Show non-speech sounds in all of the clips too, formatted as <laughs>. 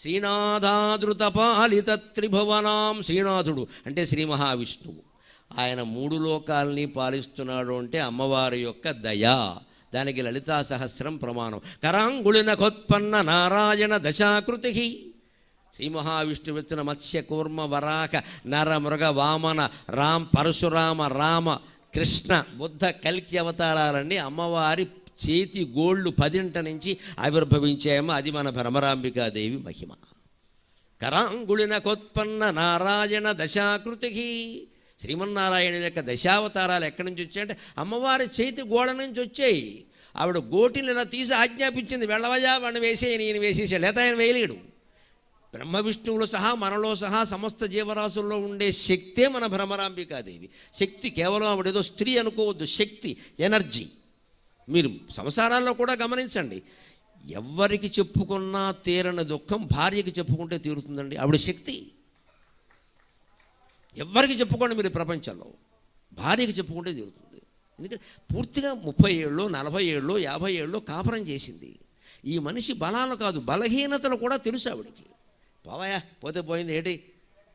శ్రీనాథాదృత పాలిత త్రిభువనాం శ్రీనాథుడు అంటే శ్రీ మహావిష్ణువు. ఆయన మూడు లోకాల్ని పాలిస్తున్నాడు అంటే అమ్మవారి యొక్క దయ. దానికి లలితా సహస్రం ప్రమాణం. కరాంగుళినకొత్పన్న నారాయణ దశాకృతి శ్రీ మహావిష్ణువిచ్చిన మత్స్య కూర్మ వరాక నర మృగ వామన రామ్ పరశురామ రామ కృష్ణ బుద్ధ కల్కి అవతారాలన్నీ అమ్మవారి చేతి గోళ్ళు పదింట నుంచి ఆవిర్భవించాయేమో అది మన భ్రమరాంబికాదేవి మహిమ. కరాంగుళిన కొత్పన్న నారాయణ దశాకృతి శ్రీమన్నారాయణ యొక్క దశావతారాలు ఎక్కడి నుంచి వచ్చాయంటే అమ్మవారి చేతి గోడ నుంచి వచ్చాయి. ఆవిడ గోటిని ఇలా తీసి ఆజ్ఞాపించింది. వెళ్ళవయా వాడిని వేసే ఈయన వేసేసాడు లేదా ఆయన వేయలేడు. బ్రహ్మ విష్ణువులు సహా మనలో సహా సమస్త జీవరాశుల్లో ఉండే శక్తే మన భ్రమరాంబికాదేవి శక్తి కేవలం ఆవిడేదో స్త్రీ అనుకోవద్దు. శక్తి ఎనర్జీ. మీరు సంసారాల్లో కూడా గమనించండి. ఎవ్వరికి చెప్పుకున్నా తీరని దుఃఖం భార్యకి చెప్పుకుంటే తీరుతుందండి. ఆవిడ శక్తి. ఎవ్వరికి చెప్పుకోండి మీరు ప్రపంచంలో? భార్యకి చెప్పుకుంటే తీరుతుంది. ఎందుకంటే పూర్తిగా ముప్పై ఏళ్ళు నలభై ఏళ్ళు యాభై ఏళ్ళు కాపురం చేసింది. ఈ మనిషి బలాలు కాదు బలహీనతలు కూడా తెలుసు ఆవిడికి. పోవాయా పోతే పోయింది ఏంటి?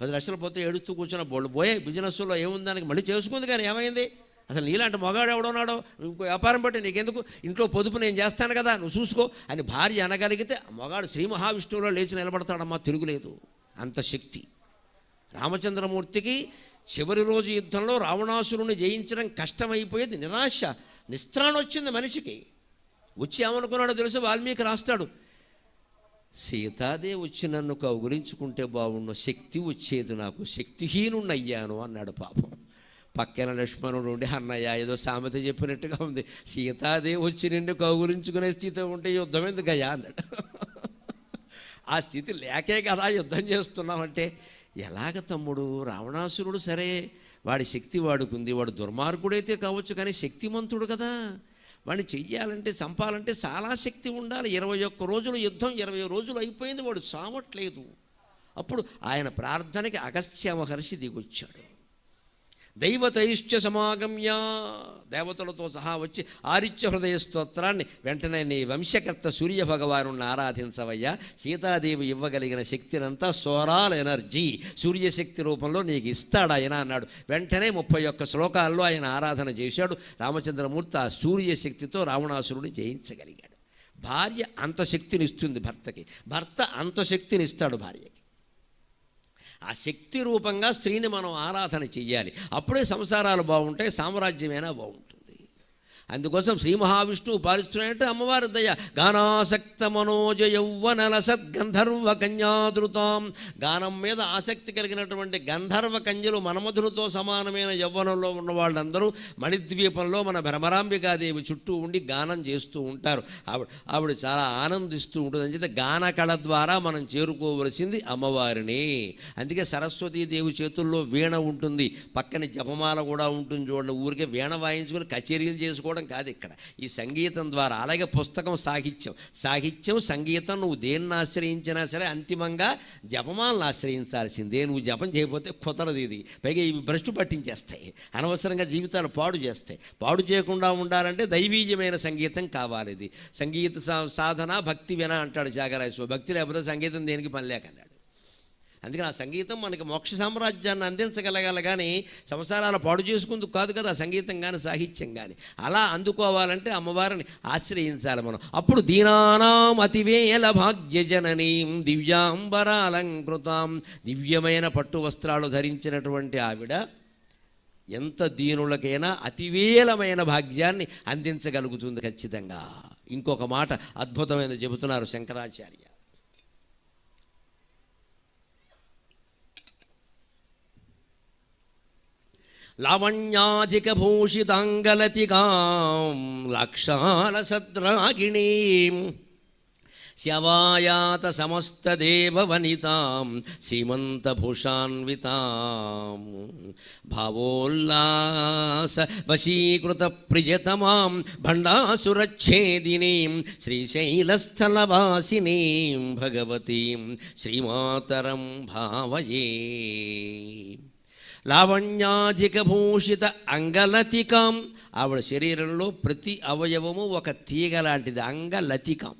పది లక్షలు పోతే ఏడుస్తూ కూర్చున్న బోళ్ళు. పోయే బిజినెస్లో ఏముందానికి మళ్ళీ చేసుకుంది కానీ ఏమైంది? అసలు నీలాంటి మగాడు ఎవడున్నాడో? ఇంకో వ్యాపారం బట్టి నీకెందుకు? ఇంట్లో పొదుపు నేను చేస్తాను కదా నువ్వు చూసుకో అని భార్య అనగలిగితే మగాడు శ్రీ మహావిష్ణువులో లేచి నిలబడతాడమ్మా తిరుగులేదు. అంత శక్తి. రామచంద్రమూర్తికి చివరి రోజు యుద్ధంలో రావణాసురుని జయించడం కష్టమైపోయేది నిరాశ నిస్త్రాణ వచ్చింది మనిషికి. వచ్చి ఏమనుకున్నాడో తెలుసు? వాల్మీకి రాస్తాడు. సీతాదేవి వచ్చి నన్ను కౌగులించుకుంటే బాగుండు శక్తి వచ్చేది నాకు శక్తిహీనుణ్ణయ్యాను అన్నాడు పాపం. పక్కన లక్ష్మణుడు ఉండి అన్నయ్య ఏదో సామెత చెప్పినట్టుగా ఉంది. సీతాదేవి వచ్చి నిండు కౌగులించుకునే స్థితి ఉంటే యుద్ధం ఎందుకయ్యా? అన్నాడు. ఆ స్థితి లేకే కదా యుద్ధం చేస్తున్నామంటే ఎలాగ తమ్ముడు? రావణాసురుడు సరే. వాడి శక్తి వాడుకుంది. వాడు దుర్మార్గుడైతే కావచ్చు కానీ శక్తిమంతుడు కదా. వాడిని చెయ్యాలంటే చంపాలంటే చాలా శక్తి ఉండాలి. ఇరవై ఒక్క రోజులు యుద్ధం ఇరవై రోజులు అయిపోయింది. వాడు సావట్లేదు. అప్పుడు ఆయన ప్రార్థనకి అగస్త్య మహర్షి దిగొచ్చాడు. దైవతైశ్చ సమాగమ్య. దేవతలతో సహా వచ్చి ఆరిత్య హృదయ స్తోత్రాన్ని వెంటనే నీ వంశకర్త సూర్య భగవాను ఆరాధించవయ్యా. సీతాదేవి ఇవ్వగలిగిన శక్తినంతా సోరాల్ ఎనర్జీ సూర్యశక్తి రూపంలో నీకు ఇస్తాడు ఆయన అన్నాడు. వెంటనే ముప్పై ఒక్క శ్లోకాల్లో ఆయన ఆరాధన చేశాడు. రామచంద్రమూర్తి ఆ సూర్యశక్తితో రావణాసురుని జయించగలిగాడు. భార్య అంత శక్తిని ఇస్తుంది భర్తకి. భర్త అంత శక్తిని ఇస్తాడు భార్యకి. ఆ శక్తి రూపంగా స్త్రీని మనం ఆరాధన చెయ్యాలి. అప్పుడే సంసారాలు బాగుంటాయి సామ్రాజ్యమైనా బాగుంటుంది. అందుకోసం శ్రీ మహావిష్ణువు పాలిస్తున్నాయంటే అమ్మవారి దయ. గానాసక్త మనోజ యౌవనల సద్గంధర్వ కన్యాదృతాం గానం మీద ఆసక్తి కలిగినటువంటి గంధర్వ కన్యలు మనమధులతో సమానమైన యవ్వనంలో ఉన్న వాళ్ళందరూ మణిద్వీపంలో మన భ్రమరాంబికాదేవి చుట్టూ ఉండి గానం చేస్తూ ఉంటారు. ఆవిడ ఆవిడ చాలా ఆనందిస్తూ ఉంటుంది. అని గాన కళ ద్వారా మనం చేరుకోవలసింది అమ్మవారిని. అందుకే సరస్వతీదేవి చేతుల్లో వీణ ఉంటుంది. పక్కన జపమాల కూడా ఉంటుంది చూడండి. ఊరికే వీణ వాయించుకొని కచేరీలు చేసుకోవడం కాదు ఇక్కడ. ఈ సంగీతం ద్వారా అలాగే పుస్తకం సాహిత్యం. సాహిత్యం సంగీతం నువ్వు దేన్ని ఆశ్రయించినా సరే అంతిమంగా జపమాలను ఆశ్రయించాల్సిందే. నువ్వు జపం చేయకపోతే కుదరదు ఇది. పైగా ఇవి భ్రష్టు పట్టించేస్తాయి. అనవసరంగా జీవితాలు పాడు చేస్తాయి. పాడు చేయకుండా ఉండాలంటే దైవీయమైన సంగీతం కావాలి ఇది. సంగీత సా- సాధన భక్తి విన అంటాడు జాగరాజు భక్తి లేకపోతే సంగీతం దేనికి పని లేక అందుకని ఆ సంగీతం మనకి మోక్ష సామ్రాజ్యాన్ని అందించగలగాలి కానీ సంసారాలు పాడు చేసుకుందుకు కాదు కదా సంగీతం కానీ సాహిత్యం కానీ. అలా అందుకోవాలంటే అమ్మవారిని ఆశ్రయించాలి మనం. అప్పుడు దీనానాం అతివేల భాగ్యజననీం దివ్యాంబరాలంకృతాం. దివ్యమైన పట్టు వస్త్రాలు ధరించినటువంటి ఆవిడ ఎంత దీనులకైనా అతివేలమైన భాగ్యాన్ని అందించగలుగుతుంది ఖచ్చితంగా. ఇంకొక మాట అద్భుతమైన చెబుతున్నారు శంకరాచార్య. లావణ్యాధికభూషితాంగలతికాం లక్షాలసద్రాగిణీం శవాయాత సమస్తదేవవనితాం సీమంతభూషాన్వితాం భావోల్లాస వశీకృత ప్రియతమాం భండాసురచ్ఛేదినీం శ్రీశైలస్థలవాసినీం భగవతీం శ్రీమాతరం భావయే. లావణ్యాధికభూషిత అంగలతికం. ఆవిడ శరీరంలో ప్రతి అవయవము ఒక తీగ లాంటిది అంగలతికం.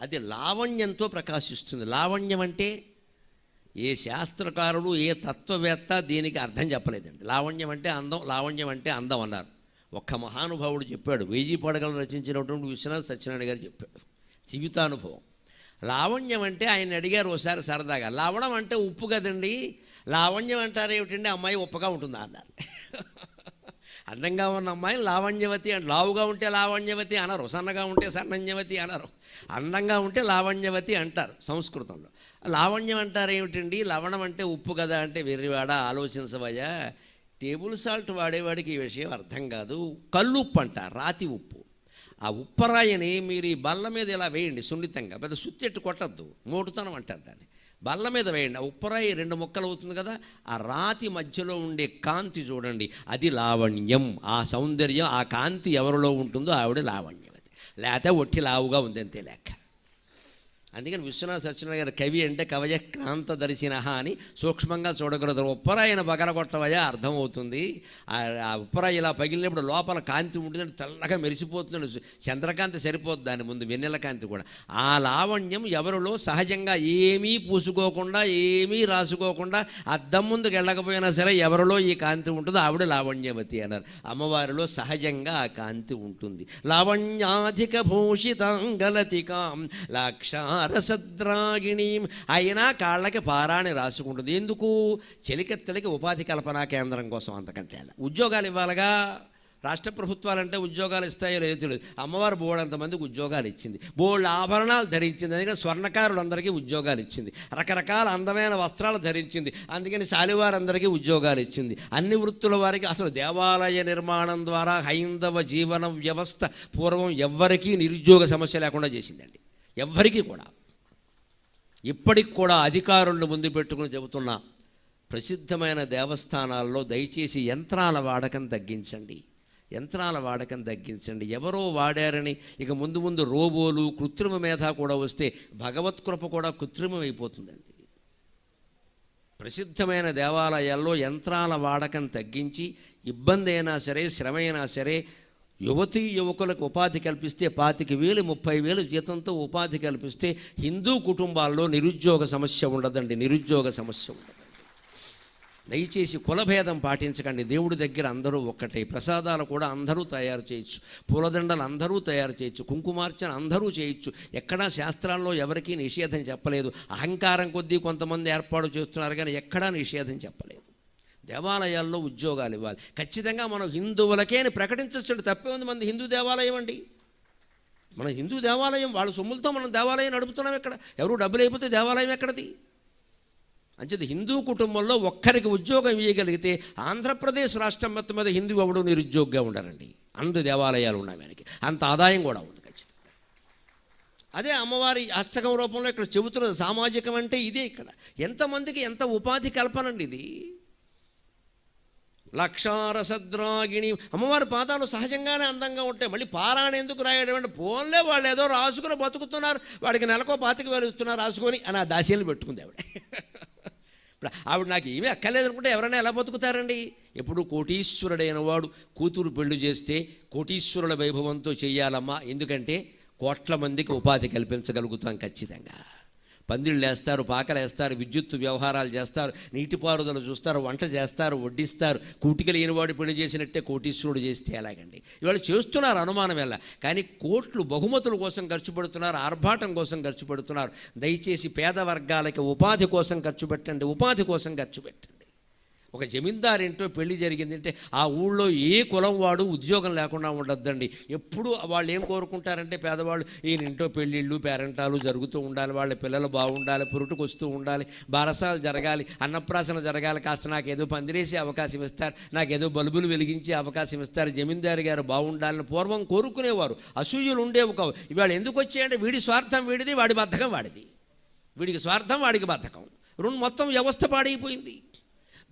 అది లావణ్యంతో ప్రకాశిస్తుంది. లావణ్యం అంటే ఏ శాస్త్రకారుడు ఏ తత్వవేత్త దీనికి అర్థం చెప్పలేదండి. లావణ్యం అంటే అందం లావణ్యం అంటే అందం అన్నారు. ఒక్క మహానుభావుడు చెప్పాడు వేజీ పడగలు రచించినటువంటి విశ్వనాథ్ సత్యనారాయణ గారు చెప్పాడు. జీవితానుభవం. లావణ్యం అంటే ఆయన అడిగారు ఒకసారి సరదాగా లావణం అంటే ఉప్పు కదండి లావణ్యం అంటారు ఏమిటంటే అమ్మాయి ఉప్పగా ఉంటుందా అన్నారు. <laughs> అందంగా ఉన్న అమ్మాయిని లావణ్యవతి అంటే లావుగా ఉంటే లావణ్యవతి అనరు సన్నగా ఉంటే సన్నన్యవతి అనరు. అందంగా ఉంటే లావణ్యవతి అంటారు సంస్కృతంలో. లావణ్యం అంటారు ఏమిటండి? లవణం అంటే ఉప్పు కదా అంటే వెర్రివాడ ఆలోచించవయ్యా. టేబుల్ సాల్ట్ వాడేవాడికి ఈ విషయం అర్థం కాదు. కళ్ళు ఉప్పు అంట రాతి ఉప్పు. ఆ ఉప్పరాయిని మీరు ఈ బల్ల మీద ఇలా వేయండి సున్నితంగా. పెద్ద సుత్తెట్టు కొట్టద్దు. మోటుతనం అంటారు దాన్ని. బల్ల మీద వేయండి. ఉప్పరాయి రెండు ముక్కలు అవుతుంది కదా ఆ రాతి మధ్యలో ఉండే కాంతి చూడండి. అది లావణ్యం. ఆ సౌందర్యం ఆ కాంతి ఎవరిలో ఉంటుందో ఆవిడ లావణ్యం అది. లేకపోతే ఒట్టి లావుగా ఉంది అంతే లెక్క. అందుకని విశ్వనాథ సత్యనారాయణ గారు కవి అంటే కవయ క్రాంత దర్శిన అని సూక్ష్మంగా చూడగలదు ఉప్పరాయన పగలగొట్టవయా అర్థమవుతుంది. ఆ ఉప్పరాయి ఇలా పగిలినప్పుడు లోపల కాంతి ఉంటుంది తెల్లగా మెరిసిపోతుంది చంద్రకాంతి సరిపోతుంది దాని ముందు వెన్నెల కాంతి కూడా. ఆ లావణ్యం ఎవరిలో సహజంగా ఏమీ పూసుకోకుండా ఏమీ రాసుకోకుండా అద్దం ముందుకు వెళ్ళకపోయినా సరే ఎవరిలో ఈ కాంతి ఉంటుందో ఆవిడ లావణ్యవతి అన్నారు. అమ్మవారిలో సహజంగా ఆ కాంతి ఉంటుంది. లావణ్యాధిక భూషితాంగలతికాం అరసద్రాగిణీం అయినా కాళ్ళకి పారాణి రాసుకుంటుంది. ఎందుకు? చెలికెత్తలకి ఉపాధి కల్పనా కేంద్రం కోసం అంతకంటే అలా. ఉద్యోగాలు ఇవ్వాలిగా. రాష్ట్ర ప్రభుత్వాలంటే ఉద్యోగాలు ఇస్తాయో లేదో తెలియదు. అమ్మవారు బోళ్ళంతమందికి ఉద్యోగాలు ఇచ్చింది. బోళ్ళ ఆభరణాలు ధరించింది. అందుకని స్వర్ణకారులందరికీ ఉద్యోగాలు ఇచ్చింది. రకరకాల అందమైన వస్త్రాలు ధరించింది. అందుకని శాలివారందరికీ ఉద్యోగాలు ఇచ్చింది. అన్ని వృత్తుల వారికి అసలు దేవాలయ నిర్మాణం ద్వారా హైందవ జీవన వ్యవస్థ పూర్వం ఎవ్వరికీ నిరుద్యోగ సమస్య లేకుండా చేసిందండి. ఎవ్వరికీ కూడా. ఇప్పటికి కూడా అధికారులను ముందు పెట్టుకుని చెబుతున్నా ప్రసిద్ధమైన దేవస్థానాల్లో దయచేసి యంత్రాల వాడకం తగ్గించండి. యంత్రాల వాడకం తగ్గించండి. ఎవరో వాడారని ఇక ముందు ముందు రోబోలు కృత్రిమ మేధ కూడా వస్తే భగవత్ కృప కూడా కృత్రిమం అయిపోతుందండి ప్రసిద్ధమైన దేవాలయాల్లో యంత్రాల వాడకం తగ్గించి ఇబ్బంది అయినా సరే శ్రమ అయినా సరే యువతీ యువకులకు ఉపాధి కల్పిస్తే పాతిక వేలు ముప్పై వేలు జీతంతో ఉపాధి కల్పిస్తే హిందూ కుటుంబాల్లో నిరుద్యోగ సమస్య ఉండదండి నిరుద్యోగ సమస్య ఉండదు. దయచేసి కులభేదం పాటించకండి. దేవుడి దగ్గర అందరూ ఒక్కటే. ప్రసాదాలు కూడా అందరూ తయారు చేయొచ్చు. పూలదండలు అందరూ తయారు చేయొచ్చు. కుంకుమార్చన అందరూ చేయొచ్చు. ఎక్కడా శాస్త్రాల్లో ఎవరికీ నిషేధం చెప్పలేదు. అహంకారం కొద్దీ కొంతమంది ఏర్పాటు చేస్తున్నారు కానీ ఎక్కడా నిషేధం చెప్పలేదు. దేవాలయాల్లో ఉద్యోగాలు ఇవ్వాలి. ఖచ్చితంగా మనం హిందువులకే అని ప్రకటించవచ్చు తప్పే ఉంది మన హిందూ దేవాలయం అండి. మన హిందూ దేవాలయం వాళ్ళ సొమ్ములతో మనం దేవాలయం నడుపుతున్నాం ఎక్కడ? ఎవరు డబ్బులు అయిపోతే దేవాలయం ఎక్కడది? అంచేది హిందూ కుటుంబంలో ఒక్కరికి ఉద్యోగం ఇవ్వగలిగితే ఆంధ్రప్రదేశ్ రాష్ట్రం మొత్తం మీద హిందూ ఎవడు నిరుద్యోగిగా ఉండరండి. అంత దేవాలయాలు ఉన్నాయి మనకి. అంత ఆదాయం కూడా ఉంది ఖచ్చితంగా. అదే అమ్మవారి అష్టకం రూపంలో ఇక్కడ చెబుతున్నది సామాజికం అంటే ఇదే ఇక్కడ. ఎంతమందికి ఎంత ఉపాధి కల్పనండి ఇది? లక్షారసద్రాగిణి. అమ్మవారి పాదాలు సహజంగానే అందంగా ఉంటాయి. మళ్ళీ పారాయణ ఎందుకు రాయడం అంటే ఫోన్లే వాళ్ళు ఏదో రాసుకుని బతుకుతున్నారు. వాడికి నెలకో పాతికి వెలుస్తున్నారు రాసుకొని అని ఆ దాసీలు పెట్టుకుంది ఆవిడ. ఇప్పుడు ఆవిడ నాకు ఏమీ అక్కర్లేదు అనుకుంటే ఎవరైనా ఎలా బతుకుతారండి? ఎప్పుడు కోటీశ్వరుడైన వాడు కూతురు పెళ్ళి చేస్తే కోటీశ్వరుల వైభవంతో చేయాలమ్మా. ఎందుకంటే కోట్ల మందికి ఉపాధి కల్పించగలుగుతాం ఖచ్చితంగా. పందిళ్ళు వేస్తారు పాకలు వేస్తారు విద్యుత్ వ్యవహారాలు చేస్తారు నీటిపారుదల చూస్తారు వంట చేస్తారు వడ్డిస్తారు. కూటికి లేనివాడు పెళ్ళి చేసినట్టే కోటీశ్వరుడు చేస్తే ఎలాగండి? ఇవాళ చేస్తున్నారు అనుమానం ఎలా? కానీ కోట్లు బహుమతుల కోసం ఖర్చు పెడుతున్నారు ఆర్భాటం కోసం ఖర్చు పెడుతున్నారు. దయచేసి పేద వర్గాలకి ఉపాధి కోసం ఖర్చు పెట్టండి ఉపాధి కోసం ఖర్చు పెట్టండి. ఒక జమీందారింటో పెళ్ళి జరిగిందంటే ఆ ఊళ్ళో ఏ కులం వాడు ఉద్యోగం లేకుండా ఉండొద్దండి. ఎప్పుడు వాళ్ళు ఏం కోరుకుంటారంటే పేదవాళ్ళు ఈయన ఇంటో పెళ్ళిళ్ళు పేరెంటాలు జరుగుతూ ఉండాలి వాళ్ళ పిల్లలు బాగుండాలి పురుటుకు వస్తూ ఉండాలి బారసాలు జరగాలి అన్నప్రాసన జరగాలి కాస్త నాకు ఏదో పందిరేసే అవకాశం ఇస్తారు నాకు ఏదో బల్బులు వెలిగించే అవకాశం ఇస్తారు జమీందారు గారు బాగుండాలని పూర్వం కోరుకునేవారు. అసూయులు ఉండేవి కావు. ఇవాళ ఎందుకు వచ్చాయంటే వీడి స్వార్థం వీడిది వాడి బద్ధకం వాడిది. వీడికి స్వార్థం వాడికి బద్ధకం. రెండు మొత్తం వ్యవస్థ పాడైపోయింది.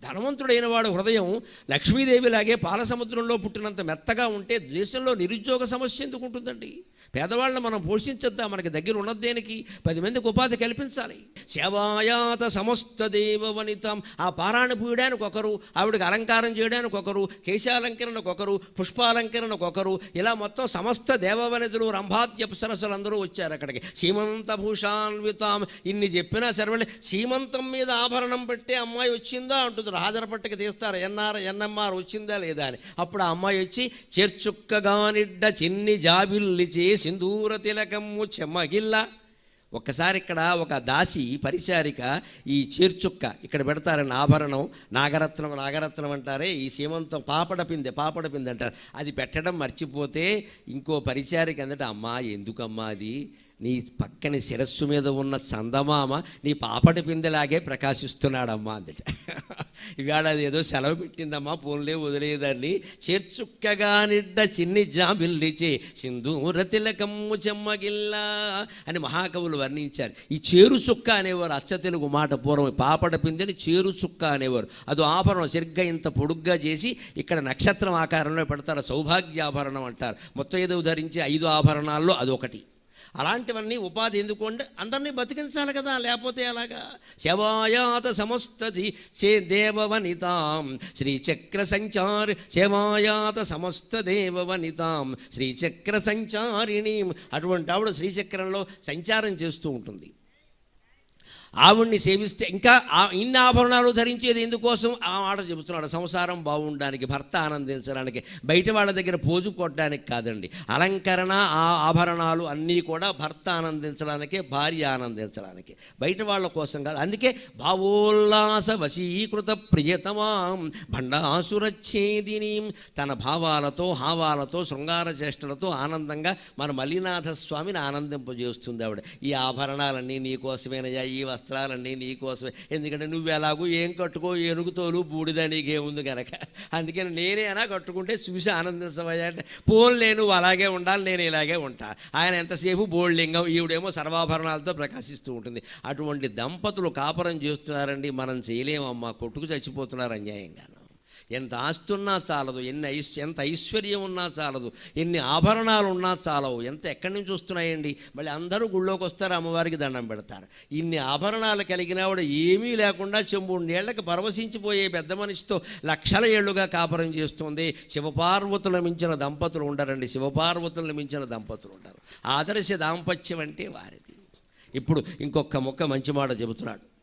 ధనవంతుడైన వాడు హృదయం లక్ష్మీదేవిలాగే పాల సముద్రంలో పుట్టినంత మెత్తగా ఉంటే దేశంలో నిరుద్యోగ సమస్య ఎందుకు ఉంటుందండి? పేదవాళ్ళని మనం పోషించొద్దా? మనకి దగ్గర ఉన్నది దేనికి? పది మందికి ఉపాధి కల్పించాలి. సేవాయాత సమస్త దేవ వనితం ఆ పారాణి పూయడానికి ఒకరు ఆవిడకి అలంకారం చేయడానికి ఒకరు కేశాలంకరణకు ఒకరు పుష్పాలంకరణకు ఒకరు. ఇలా మొత్తం సమస్త దేవవనితులు రంభాద్యప్సరసులందరూ వచ్చారు అక్కడికి. సీమంత భూషాన్వితాం. ఇన్ని చెప్పినా సరే సీమంతం మీద ఆభరణం పెట్టే అమ్మాయి వచ్చిందా? అంటుంది హాజరు పట్టుకు తీస్తారు. ఎన్ఆర్ ఎన్ఎంఆర్ వచ్చిందా లేదా అని. అప్పుడు ఆ అమ్మాయి వచ్చి చేర్చుక్కగానిడ్డ చిన్ని జాబిల్లిచే సింధూర తిలకమ్ము చెమ్మగిల్ల ఒక్కసారి ఇక్కడ ఒక దాసి పరిచారిక ఈ చేర్చుక్క ఇక్కడ పెడతారని ఆభరణం నాగరత్నం నాగరత్నం అంటారే ఈ సీమంతం పాపడ పిందె పాపడ పిందె అంటారు. అది పెట్టడం మర్చిపోతే ఇంకో పరిచారిక అందట అమ్మా ఎందుకమ్మా అది? నీ పక్కని శిరస్సు మీద ఉన్న చందమామ నీ పాపటి పిందెలాగే ప్రకాశిస్తున్నాడమ్మా అందుట. ఇవాళ అది ఏదో సెలవు పెట్టిందమ్మా పోన్లే వదిలేదాన్ని చేర్చుక్కగా నిడ్డ చిన్ని జాబిల్లిచే సింధూర తిలకమ్ము చెమ్మగిల్లా అని మహాకవులు వర్ణించారు. ఈ చేరు చుక్క అనేవారు అచ్చ తెలుగు మాట పూర్వం పాపట పిందెని చేరు చుక్క అనేవారు. అది ఆభరణం సరిగ్గా ఇంత పొడుగ్గా చేసి ఇక్కడ నక్షత్రం ఆకారంలో పెడతారు సౌభాగ్యాభరణం అంటారు. మొత్తం ఏదో ధరించి ఐదు ఆభరణాల్లో అదొకటి. అలాంటివన్నీ ఉపాధి ఎందుకు అంటే అందరినీ బతికించాలి కదా లేకపోతే అలాగా శవాయాత సమస్తది సే దేవవనితాం. శ్రీచక్ర సంచారి శవాయాత సమస్త దేవవనితాం. శ్రీచక్ర సంచారిణి. అటువంటి ఆవిడ శ్రీచక్రంలో సంచారం చేస్తూ ఉంటుంది. ఆవిడ్ని సేవిస్తే ఇంకా ఆ- ఇన్ని ఆభరణాలు ధరించేది ఎందుకోసం? ఆ మాట చెబుతున్నాడు. సంసారం బాగుండడానికి భర్త ఆనందించడానికి బయట వాళ్ళ దగ్గర పోజు కొట్టడానికి కాదండి. అలంకరణ ఆ ఆభరణాలు అన్నీ కూడా భర్త ఆనందించడానికే భార్య ఆనందించడానికి. బయట వాళ్ళ కోసం కాదు. అందుకే భావోల్లాస వశీకృత ప్రియతమాం భండాసురచ్ఛేదిని తన భావాలతో హావాలతో శృంగార చేష్టలతో ఆనందంగా మన మల్లినాథ స్వామిని ఆనందింపజేస్తుంది ఆవిడ. ఈ ఆభరణాలన్నీ నీకోసమేనయ్యా ఈ వస్త్రాలన్నీ నీకోసమే. ఎందుకంటే నువ్వు ఎలాగో ఏం కట్టుకో ఏనుగుతోలు బూడిద నీకేముంది కనుక అందుకని నేనే అనా కట్టుకుంటే చూసి ఆనందించవయ్యా అంటే పోన్ నువ్వు అలాగే ఉండాలి నేను ఇలాగే ఉంటా. ఆయన ఎంతసేపు బోల్డింగం ఈవిడేమో సర్వాభరణాలతో ప్రకాశిస్తూ ఉంటుంది. అటువంటి దంపతులు కాపురం చేస్తున్నారండి మనం చేయలేమమ్మా కొట్టుకు చచ్చిపోతున్నారు అన్యాయంగాను. ఎంత ఆస్తి ఉన్నా చాలదు ఎన్ని ఐశ్ ఎంత ఐశ్వర్యం ఉన్నా చాలదు ఎన్ని ఆభరణాలు ఉన్నా చాలవు ఎంత ఎక్కడి నుంచి వస్తున్నాయండి? మళ్ళీ అందరూ గుళ్ళోకి వస్తారు అమ్మవారికి దండం పెడతారు. ఇన్ని ఆభరణాలు కలిగినవాడు ఏమీ లేకుండా చెంబుండేళ్ళకు పరవశించిపోయే పెద్ద మనిషితో లక్షల ఏళ్ళుగా కాపురం చేస్తుంది. శివపార్వతుల మించిన దంపతులు ఉండరండి. శివపార్వతులను మించిన దంపతులు ఉండరు. ఆదర్శ దాంపత్యం అంటే వారిది. ఇప్పుడు ఇంకొక మొక్క మంచి మాట చెబుతున్నాడు.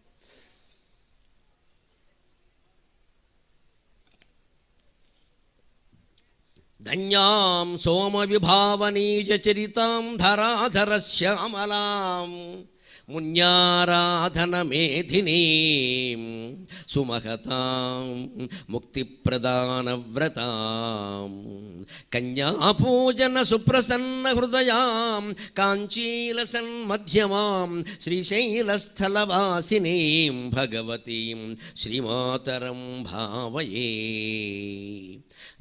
ధన్యాం సోమ విభావనీజ చరితాం ధరాధర శ్యామలాం మున్యారాధన మేధినీ సుమహతాం ముక్తిప్రదాన వ్రతాం కన్యాపూజన సుప్రసన్న హృదయాం కాంచీలసన్ మధ్యమాం శ్రీశైలస్థలవాసినీం భగవతీం శ్రీమాతరం భావయే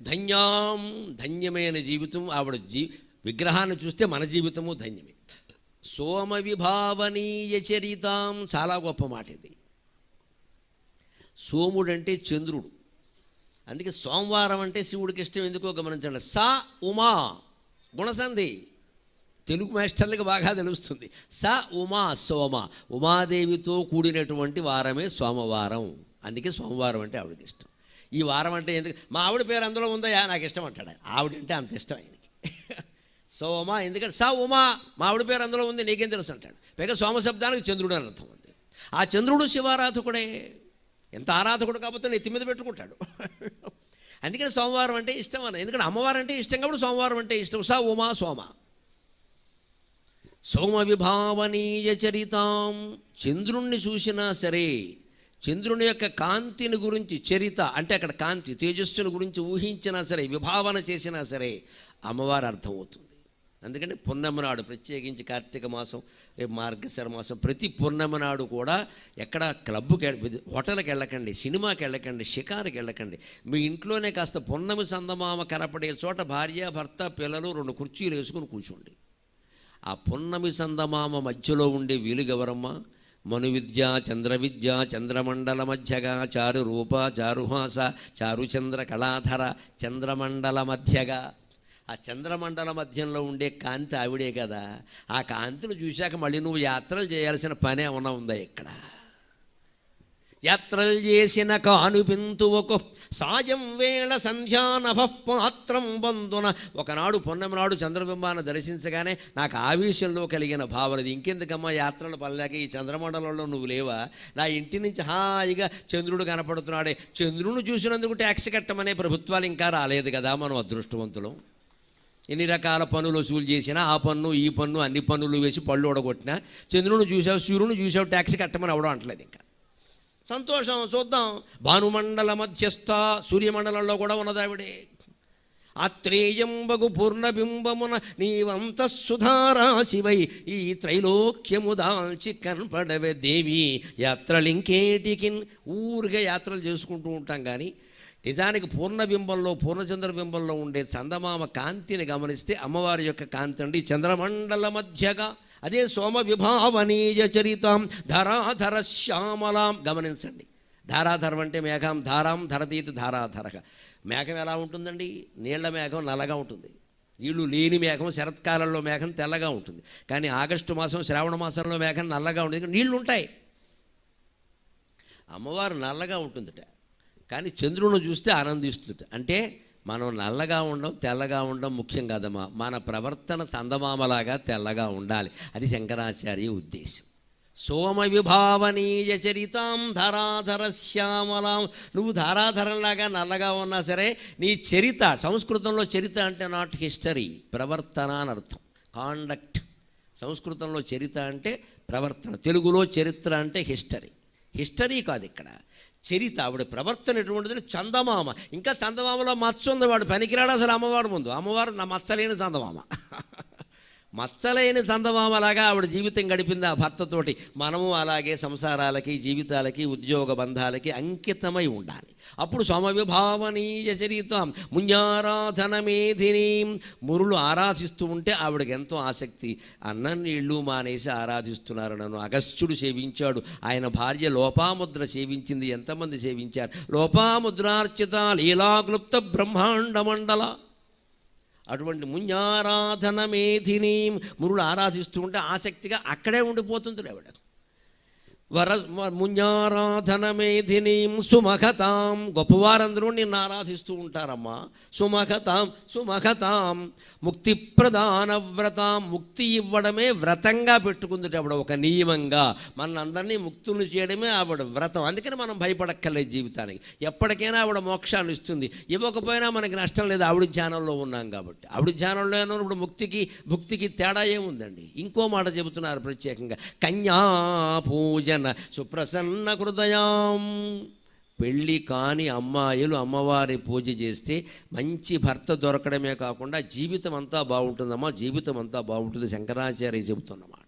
ధన్యాం ధన్యమైన జీవితం. ఆవిడ జీ విగ్రహాన్ని చూస్తే మన జీవితము ధన్యమే. సోమ విభావనీయ చరితాం. చాలా గొప్ప మాట ఇది. సోముడు అంటే చంద్రుడు. అందుకే సోమవారం అంటే శివుడికి ఇష్టం. ఎందుకో గమనించండి. సా ఉమా గుణసంధి. తెలుగు మాస్టర్లకు బాగా తెలుస్తుంది. స ఉమా సోమ. ఉమాదేవితో కూడినటువంటి వారమే సోమవారం. అందుకే సోమవారం అంటే ఆవిడకి ఇష్టం. ఈ వారం అంటే ఎందుకు? మా ఆవిడ పేరు అందులో ఉందయా నాకు ఇష్టం అంటాడు. ఆవిడంటే అంత ఇష్టం ఆయనకి. <laughs> సోమ ఎందుకంటే స ఉమా మా ఆవిడ పేరు అందులో ఉంది నీకేం తెలుసు అంటాడు. పైగా సోమ శబ్దానికి చంద్రుడు అని అర్థం ఉంది. ఆ చంద్రుడు శివారాధకుడే. ఎంత ఆరాధకుడు కాకపోతే నెత్తి మీద పెట్టుకుంటాడు. <laughs> అందుకని సోమవారం అంటే ఇష్టం అన్న. ఎందుకంటే అమ్మవారు అంటే ఇష్టం కాబట్టి సోమవారం అంటే ఇష్టం. స ఉమా సోమ. సోమ విభావనీయ చరితాం. చంద్రుణ్ణి చూసినా సరే చంద్రుని యొక్క కాంతిని గురించి చరిత అంటే అక్కడ కాంతి తేజస్సుని గురించి ఊహించినా సరే విభావన చేసినా సరే అమ్మవారు అర్థమవుతుంది అందుకని పున్నమి నాడు ప్రత్యేకించి కార్తీక మాసం రేపు మాసం ప్రతి పున్నమి నాడు కూడా ఎక్కడ క్లబ్కి హోటల్కి వెళ్ళకండి సినిమాకి వెళ్ళకండి షికారుకి వెళ్ళకండి. మీ ఇంట్లోనే కాస్త పున్నమి సందమామ కనపడే చోట భార్య భర్త పిల్లలు రెండు కుర్చీలు వేసుకుని కూర్చోండి. ఆ పున్నమి సందమామ మధ్యలో ఉండే వెలుగెవరమ్మా మను విద్య చంద్ర విద్య చంద్రమండల మధ్యగా చారు రూప చారుహాస చారుచంద్ర కళాధర చంద్రమండల మధ్యగా ఆ చంద్రమండల మధ్యంలో ఉండే కాంతి ఆవిడే కదా. ఆ కాంతిని చూశాక మళ్ళీ నువ్వు యాత్రలు చేయాల్సిన పనే ఏమన్నా ఉందా ఇక్కడ? యాత్రలు చేసిన కానుపింతువకు సాయం వేళ సంధ్యానభ పాత్రం బంధున ఒకనాడు పొన్నమి నాడు చంద్రబింబాన్ని దర్శించగానే నాకు ఆవేశంలో కలిగిన భావన ఇది. ఇంకెందుకమ్మా యాత్రలు పనిలేక ఈ చంద్రమండలంలో నువ్వు లేవా? నా ఇంటి నుంచి హాయిగా చంద్రుడు కనపడుతున్నాడే. చంద్రుని చూసినందుకు ట్యాక్స్ కట్టమనే ప్రభుత్వాలు ఇంకా రాలేదు కదా మనం అదృష్టవంతులం. ఎన్ని రకాల పనులు వసూలు చేసినా ఆ పన్ను ఈ పన్ను అన్ని పన్నులు వేసి పళ్ళు ఓడగొట్టినా చంద్రుని చూసావు సూర్యుని చూసావు ట్యాక్స్ కట్టమని అవడం అంటలేదు ఇంకా. సంతోషం చూద్దాం. భానుమండల మధ్యస్థ సూర్యమండలంలో కూడా ఉన్నదావిడే ఆత్రేయంబగు పూర్ణబింబమున నీవంత సుధారాశివై ఈ త్రైలోక్యము దాల్చి కనపడవే దేవి. యాత్రలింకేటికి ఊరిగా యాత్రలు చేసుకుంటూ ఉంటాం కానీ నిజానికి పూర్ణబింబంలో పూర్ణచంద్రబింబంలో ఉండే చందమామ కాంతిని గమనిస్తే అమ్మవారి యొక్క కాంతి అండి. చంద్రమండల మధ్యగా అదే సోమ విభావనీయ చరితం ధరాధర శ్యామలాం. గమనించండి. ధారాధరం అంటే మేఘం ధారాం ధరతీతి ధారాధరక. మేఘం ఎలా ఉంటుందండి? నీళ్ళ మేఘం నల్లగా ఉంటుంది. నీళ్ళు లేని మేఘం శరత్కాలంలో మేఘం తెల్లగా ఉంటుంది. కానీ ఆగస్టు మాసం శ్రావణ మాసంలో మేఘం నల్లగా ఉంటుంది. నీళ్ళు ఉంటాయి. అమ్మవారు నల్లగా ఉంటుందిట. కానీ చంద్రుడిని చూస్తే ఆనందిస్తుంది అంటే మనం నల్లగా ఉండడం తెల్లగా ఉండడం ముఖ్యం కదమ్మా. మన ప్రవర్తన చందమామలాగా తెల్లగా ఉండాలి. అది శంకరాచార్య ఉద్దేశం. సోమ విభావనీయ చరితాం ధరాధర శ్యామలాం. నువ్వు ధారాధరంలాగా నల్లగా ఉన్నా సరే నీ చరిత సంస్కృతంలో చరిత అంటే నాట్ హిస్టరీ ప్రవర్తన అని అర్థం. కాండక్ట్ సంస్కృతంలో చరిత అంటే ప్రవర్తన. తెలుగులో చరిత్ర అంటే హిస్టరీ హిస్టరీ కాదు ఇక్కడ. చరిత ఆవిడ ప్రవర్తన ఎటువంటిది చందమామ. ఇంకా చందమామలో మత్స్య ఉంది వాడు పనికిరాడు అసలు అమ్మవారు ముందు. అమ్మవారు నా మత్సలేని చందమామ. మచ్చలేని చందమామలాగా ఆవిడ జీవితం గడిపింది ఆ భర్తతోటి. మనము అలాగే సంసారాలకి జీవితాలకి ఉద్యోగ బంధాలకి అంకితమై ఉండాలి. అప్పుడు సమవిభావనీయ చరితం మున్యారాధన మేధిని మురులు ఆరాధిస్తూ ఉంటే ఆవిడకి ఎంతో ఆసక్తి. అన్నం నీళ్ళు మానేసి ఆరాధిస్తున్నారు నన్ను. అగస్త్యుడు సేవించాడు. ఆయన భార్య లోపాముద్ర సేవించింది. ఎంతమంది సేవించారు? లోపాముద్రార్చిత లీలాక్లుప్త బ్రహ్మాండ మండల అటువంటి మున్యారాధన మేధిని మురుడు ఆరాధిస్తూ ఉంటే ఆసక్తిగా అక్కడే ఉండిపోతుంది ఆవిడ వర మున్యారాధన మేధినీం సుమఖతాం. గొప్పవారందరూ నిన్ను ఆరాధిస్తూ ఉంటారమ్మా. సుమఖతాం సుమఖతాం. ముక్తి ప్రధాన వ్రతాం. ముక్తి ఇవ్వడమే వ్రతంగా పెట్టుకుంది ఆవిడ ఒక నియమంగా. మనందరినీ ముక్తులు చేయడమే ఆవిడ వ్రతం. అందుకని మనం భయపడక్కర్లేదు జీవితానికి. ఎప్పటికైనా ఆవిడ మోక్షాన్ని ఇస్తుంది. ఇవ్వకపోయినా మనకి నష్టం లేదు. ఆవిడ ధ్యానంలో ఉన్నాం కాబట్టి. ఆవిడ ధ్యానంలో ఇప్పుడు ముక్తికి భుక్తికి తేడా ఏముందండి? ఇంకో మాట చెబుతున్నారు ప్రత్యేకంగా. కన్యా పూజన సుప్రసన్న హృదయం. పెళ్ళి కాని అమ్మాయిలు అమ్మవారి పూజ చేస్తే మంచి భర్త దొరకడమే కాకుండా జీవితం అంతా బాగుంటుందమ్మా జీవితం అంతా బాగుంటుంది. శంకరాచార్య చెబుతున్నమాట.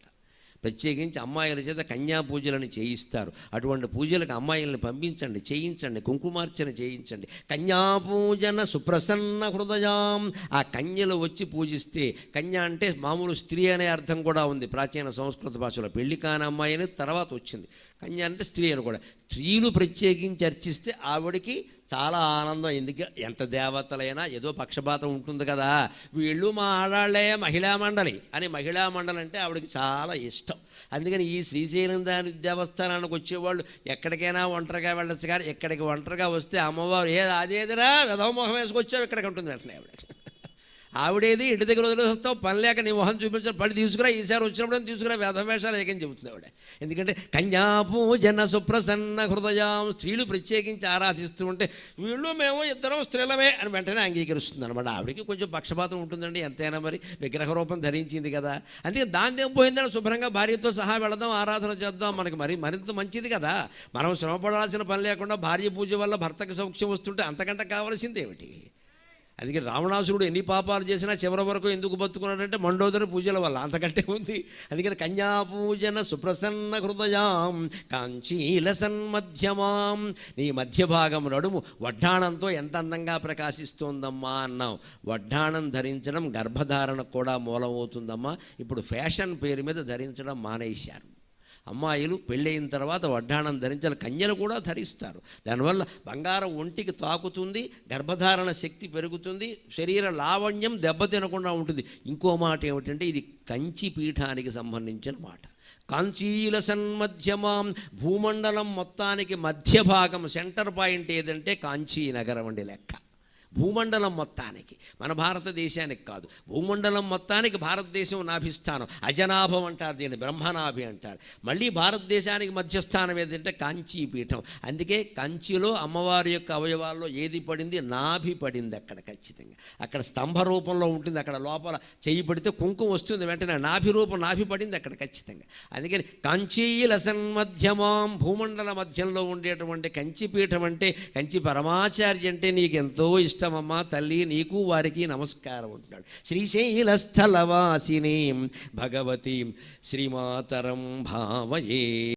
ప్రత్యేకించి అమ్మాయిల చేత కన్యా పూజలను చేయిస్తారు. అటువంటి పూజలకు అమ్మాయిలను పంపించండి చేయించండి కుంకుమార్చన చేయించండి. కన్యాపూజన సుప్రసన్న హృదయం. ఆ కన్యలు వచ్చి పూజిస్తే కన్య అంటే మామూలు స్త్రీ అనే అర్థం కూడా ఉంది. ప్రాచీన సంస్కృత భాషలో పెళ్ళి కాని అమ్మాయి అనేది తర్వాత వచ్చింది. కన్య అంటే స్త్రీ అని కూడా. స్త్రీలు ప్రత్యేకించి అర్చిస్తే ఆవిడకి చాలా ఆనందం. ఎందుకు? ఎంత దేవతలైనా ఏదో పక్షపాతం ఉంటుంది కదా. వీళ్ళు మా ఆడాళ్ళే మహిళా మండలి అని మహిళా మండలి అంటే ఆవిడకి చాలా ఇష్టం. అందుకని ఈ శ్రీశైలం దాని దేవస్థానానికి వచ్చేవాళ్ళు ఎక్కడికైనా ఒంటరిగా వెళ్ళచ్చు కానీ ఎక్కడికి ఒంటరిగా వస్తే అమ్మవారు ఏది అదేదిరా? విధవమోహం వేసుకొచ్చావు? ఇక్కడికి ఉంటుంది వెంటనే ఆవిడ. ఆవిడేది ఇంటి దగ్గర వదిలేస్తావు పని లేక నీ మొహం చూపించారు పడి తీసుకురా ఈసారి వచ్చినప్పుడు తీసుకురా వేషాలు ఏకని చెబుతుంది ఆవిడ. ఎందుకంటే కన్యాపూజన సుప్రసన్న హృదయం స్త్రీలు ప్రత్యేకించి ఆరాధిస్తూ ఉంటే వీళ్ళు మేము ఇద్దరం స్త్రీలమే అని వెంటనే అంగీకరిస్తుంది అనమాట. ఆవిడకి కొంచెం పక్షపాతం ఉంటుందండి ఎంతైనా మరి విగ్రహ రూపం ధరించింది కదా. అందుకే దాని ఏం పోయిందని శుభ్రంగా భార్యతో సహా వెళదాం ఆరాధన చేద్దాం మనకి మరి మరింత మంచిది కదా. మనం శ్రమపడాల్సిన పని లేకుండా భార్య పూజ వల్ల భర్తకి సౌఖ్యం వస్తుంటే అంతకంటే కావాల్సిందేమిటి? ఏమిటి అందుకే రావణాసురుడు ఎన్ని పాపాలు చేసినా చివరి వరకు ఎందుకు బతుకున్నాడంటే మండోదరి పూజల వల్ల. అంతకంటే ఉంది అందుకని కన్యా పూజన సుప్రసన్న హృదయాం కాంచీల సన్మధ్యమాం. నీ మధ్య భాగం నడుము వడ్డాణంతో ఎంత అందంగా ప్రకాశిస్తోందమ్మా అన్నాం వడ్డాణం ధరించడం గర్భధారణకు కూడా మూలమవుతుందమ్మా. ఇప్పుడు ఫ్యాషన్ పేరు మీద ధరించడం మానేశారు. అమ్మాయిలు పెళ్ళయిన తర్వాత వడ్డాణం ధరించాలి. కన్యలు కూడా ధరిస్తారు. దానివల్ల బంగారం ఒంటికి తాకుతుంది గర్భధారణ శక్తి పెరుగుతుంది శరీర లావణ్యం దెబ్బతినకుండా ఉంటుంది. ఇంకో మాట ఏమిటంటే ఇది కంచి పీఠానికి సంబంధించిన మాట. కాంచీల సన్మధ్యమాం భూమండలం మొత్తానికి మధ్య భాగం సెంటర్ పాయింట్ ఏదంటే కాంచీ నగరం అండి లెక్క. భూమండలం మొత్తానికి. మన భారతదేశానికి కాదు. భూమండలం మొత్తానికి భారతదేశం నాభిస్థానం. అజనాభం అంటారు దీన్ని బ్రహ్మనాభి అంటారు. మళ్ళీ భారతదేశానికి మధ్యస్థానం ఏదంటే కాంచీపీఠం. అందుకే కంచిలో అమ్మవారి యొక్క అవయవాల్లో ఏది పడింది? నాభి పడింది అక్కడ ఖచ్చితంగా. అక్కడ స్తంభ రూపంలో ఉంటుంది. అక్కడ లోపల చేయి పడితే కుంకుమ వస్తుంది. వెంటనే నాభి రూపం నాభి పడింది అక్కడ ఖచ్చితంగా. అందుకని కాంచీల సన్మధ్యమాం భూమండల మధ్యంలో ఉండేటువంటి కంచిపీఠం అంటే కంచి పరమాచార్య అంటే నీకు ఎంతో ఇష్టమమ్మా తల్లి నీకు వారికి నమస్కారం అంటున్నాడు. శ్రీశైలస్థలవాసిని భగవతి శ్రీమాతరం భావయే.